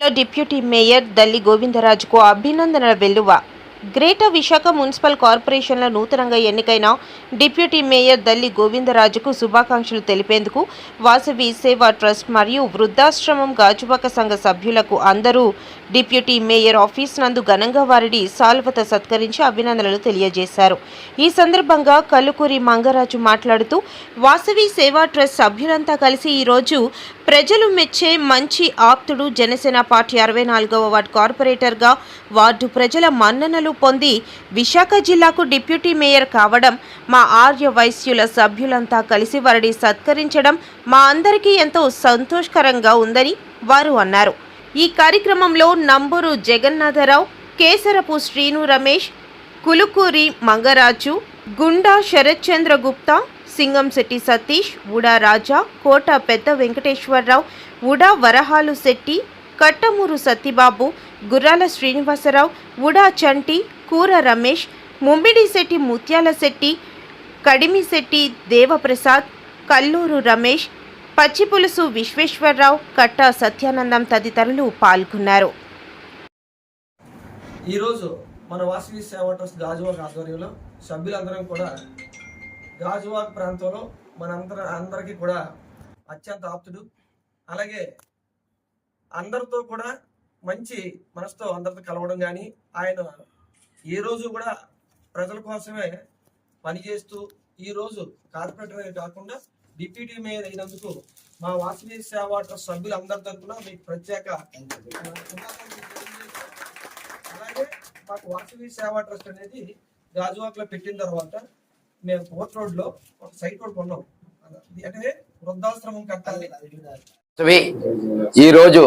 Deputy mayor Dalli గోవిందరాజుకు అభినందనల వెల్లువ. గ్రేటర్ విశాఖ మున్సిపల్ కార్పొరేషన్ల నూతనంగా ఎన్నికైన డిప్యూటీ మేయర్ దల్లి గోవిందరాజుకు శుభాకాంక్షలు తెలిపేందుకు వాసవి సేవా ట్రస్ట్ మరియు వృద్ధాశ్రమం గాజువాక సంఘ సభ్యులకు అందరూ డిప్యూటీ మేయర్ ఆఫీస్ నందు ఘనంగా వారిని సాల్వత సత్కరించి అభినందనలు తెలియజేశారు. ఈ సందర్భంగా కలుకూరి మంగరాజు మాట్లాడుతూ వాసవి సేవా ట్రస్ట్ సభ్యులంతా కలిసి ఈరోజు ప్రజలు మెచ్చే మంచి ఆప్తుడు జనసేన పార్టీ అరవై నాలుగవ వార్డు కార్పొరేటర్గా వార్డు ప్రజల మన్ననలు పొంది విశాఖ జిల్లాకు డిప్యూటీ మేయర్ కావడం మా ఆర్య వైశ్యుల సభ్యులంతా కలిసి వారిని సత్కరించడం మా అందరికీ ఎంతో సంతోషకరంగా ఉందని వారు అన్నారు. ఈ కార్యక్రమంలో నంబూరు జగన్నాథరావు కేసరపు శ్రీను రమేష్ కులుకూరి మంగరాజు గుండా శరత్చంద్ర గుప్తా సింగంశెట్టి సతీష్ ఉడా రాజా కోట పెద్ద వెంకటేశ్వరరావు ఉడా వరహాలు శెట్టి కట్టమూరు సత్తిబాబు గుర్రాల శ్రీనివాసరావు ఉడా చంటి కూర రమేష్ ముమ్మిడిశెట్టి ముత్యాల శెట్టి కడిమిశెట్టి దేవప్రసాద్ కల్లూరు రమేష్ పచ్చిపులుసు విశ్వేశ్వరరావు కట్ట సత్యానందం తదితరులు పాల్గొన్నారు. ఈరోజు మన వాసవి సేవ ట్రస్ట్ గాజువాక ఆధ్వర్యంలో సభ్యులందరం కూడా గాజువాక్ ప్రాంతంలో మనందర అందరికీ కూడా అత్యంత ఆప్తుడు. అలాగే అందరితో కూడా మంచి మనసుతో అందరితో కలవడం కానీ ఆయన ఏ రోజు కూడా ప్రజల కోసమే పనిచేస్తూ ఈ రోజు కార్పొరేటర్ కాకుండా డిప్యూటీ మేయర్ అయినందుకు మా వాసవి సేవా ట్రస్ట్ సభ్యులందరి తరఫున మీకు ప్రత్యేక అలాగే మాకు వాసవి సేవా ట్రస్ట్ అనేది గాజువాక్లో పెట్టిన తర్వాత మేము కోర్ట్ రోడ్లో ఒక సైట్ రోడ్ కొన్నాం. అంటే వృద్ధాశ్రమం కట్టాలి. ఈ రోజు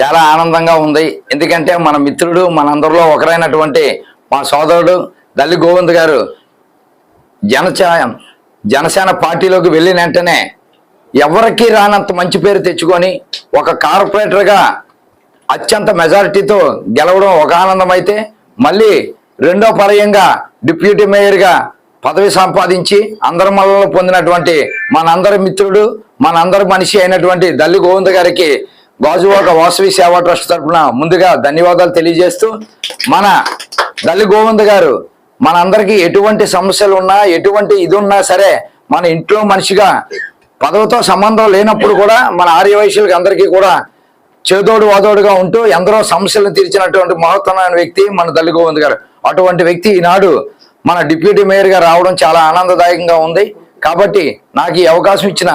చాలా ఆనందంగా ఉంది. ఎందుకంటే మన మిత్రుడు మనందరిలో ఒకరైనటువంటి మా సోదరుడు దల్లి గోవింద్ గారు జనసేన జనసేన పార్టీలోకి వెళ్ళిన వెంటనే ఎవరికి రానంత మంచి పేరు తెచ్చుకొని ఒక కార్పొరేటర్గా అత్యంత మెజారిటీతో గెలవడం ఒక ఆనందం అయితే మళ్ళీ రెండో పర్యంగా డిప్యూటీ మేయర్గా పదవి సంపాదించి అందరి మళ్ళలో పొందినటువంటి మనందరి మిత్రుడు మనందరి మనిషి అయినటువంటి దల్లి గోవింద గారికి గాజువాక వాసవి సేవా ట్రస్ట్ తరఫున ముందుగా ధన్యవాదాలు తెలియజేస్తూ మన దల్లి గోవింద గారు మనందరికీ ఎటువంటి సమస్యలు ఉన్నా ఎటువంటి ఇది ఉన్నా సరే మన ఇంట్లో మనిషిగా పదవితో సంబంధం లేనప్పుడు కూడా మన ఆర్యవైశ్యులకి అందరికీ కూడా చేదోడు వాదోడుగా ఉంటూ ఎందరో సమస్యలను తీర్చినటువంటి మహత్తరమైన వ్యక్తి మన దల్లి గోవింద్ గారు. అటువంటి వ్యక్తి ఈనాడు మన డిప్యూటీ మేయర్గా రావడం చాలా ఆనందదాయకంగా ఉంది. కాబట్టి నాకు ఈ అవకాశం ఇచ్చిన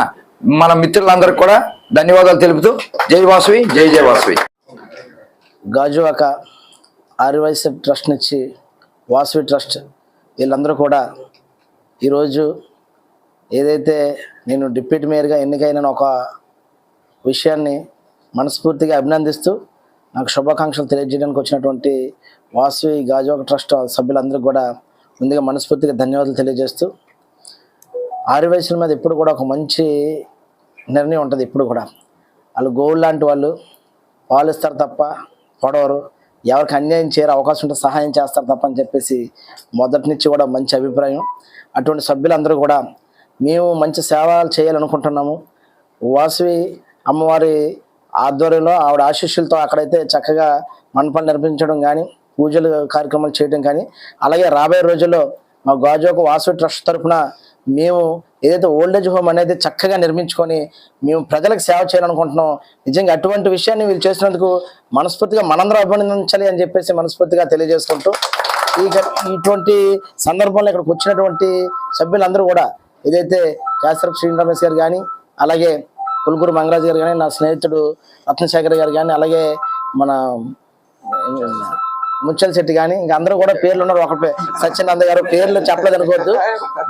మన మిత్రులందరికీ కూడా ధన్యవాదాలు తెలుపుతూ జై వాసువి జై జై వాసువి. గాజువాక ఆర్యవైశ్య ట్రస్ట్ నుంచి వాసువి ట్రస్ట్ వీళ్ళందరూ కూడా ఈరోజు ఏదైతే నేను డిప్యూటీ మేయర్గా ఎన్నికైన ఒక విషయాన్ని మనస్ఫూర్తిగా అభినందిస్తూ నాకు శుభాకాంక్షలు తెలియజేయడానికి వచ్చినటువంటి వాసువి గాజువాక ట్రస్ట్ సభ్యులందరికీ కూడా ముందుగా మనస్ఫూర్తిగా ధన్యవాదాలు తెలియజేస్తూ ఆర్యవైశ్యుల మీద ఇప్పుడు కూడా ఒక మంచి నిర్ణయం ఉంటుంది ఇప్పుడు కూడా. వాళ్ళు గోల్డ్ లాంటి వాళ్ళు పాలిస్తారు తప్ప పొడవరు. ఎవరికి అన్యాయం చేయరు అవకాశం ఉంటే సహాయం చేస్తారు తప్ప అని చెప్పేసి మొదటి నుంచి కూడా మంచి అభిప్రాయం. అటువంటి సభ్యులందరూ కూడా మేము మంచి సేవలు చేయాలనుకుంటున్నాము. వాసవి అమ్మవారి ఆధ్వర్యంలో ఆవిడ ఆశీస్సులతో అక్కడైతే చక్కగా మండపాలు నిర్మించడం కానీ పూజలు కార్యక్రమాలు చేయడం కానీ అలాగే రాబోయే రోజుల్లో మా గాజోక వాసు ట్రస్ట్ తరఫున మేము ఏదైతే ఓల్డేజ్ హోమ్ అనేది చక్కగా నిర్మించుకొని మేము ప్రజలకు సేవ చేయాలనుకుంటున్నాం నిజంగా అటువంటి విషయాన్ని వీళ్ళు చేసినందుకు మనస్ఫూర్తిగా మనందరం అభినందించాలి అని చెప్పేసి మనస్ఫూర్తిగా తెలియజేసుకుంటూ ఈ ఇటువంటి సందర్భంలో ఇక్కడికి వచ్చినటువంటి సభ్యులందరూ కూడా ఏదైతే కేసరపు శ్రీని రమేష్ గారు కానీ అలాగే కులుగురు మంగరాజు గారు కానీ నా స్నేహితుడు రత్నశేఖర్ గారు కానీ అలాగే మన ముచ్చల్ శెట్టి కానీ ఇంకా అందరూ కూడా పేర్లు ఉన్నారు. ఒక సత్యానంద సత్యనంద గారు పేర్లు చెప్పలేదు అనుకోవద్దు.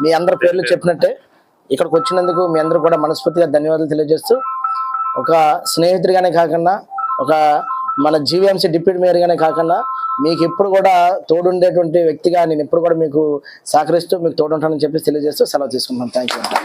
మీ అందరి పేర్లు చెప్పినట్టే. ఇక్కడికి వచ్చినందుకు మీ అందరూ కూడా మనస్ఫూర్తిగా ధన్యవాదాలు తెలియజేస్తూ ఒక స్నేహితుడిగానే కాకుండా ఒక మన జీవీఎంసీ డిప్యూటీ మేయర్గానే కాకుండా మీకు ఎప్పుడు కూడా తోడుండేటువంటి వ్యక్తిగా నేను ఎప్పుడు కూడా మీకు సహకరిస్తూ మీకు తోడుంటానని చెప్పేసి తెలియజేస్తూ సెలవు తీసుకుంటాను థ్యాంక్ యూ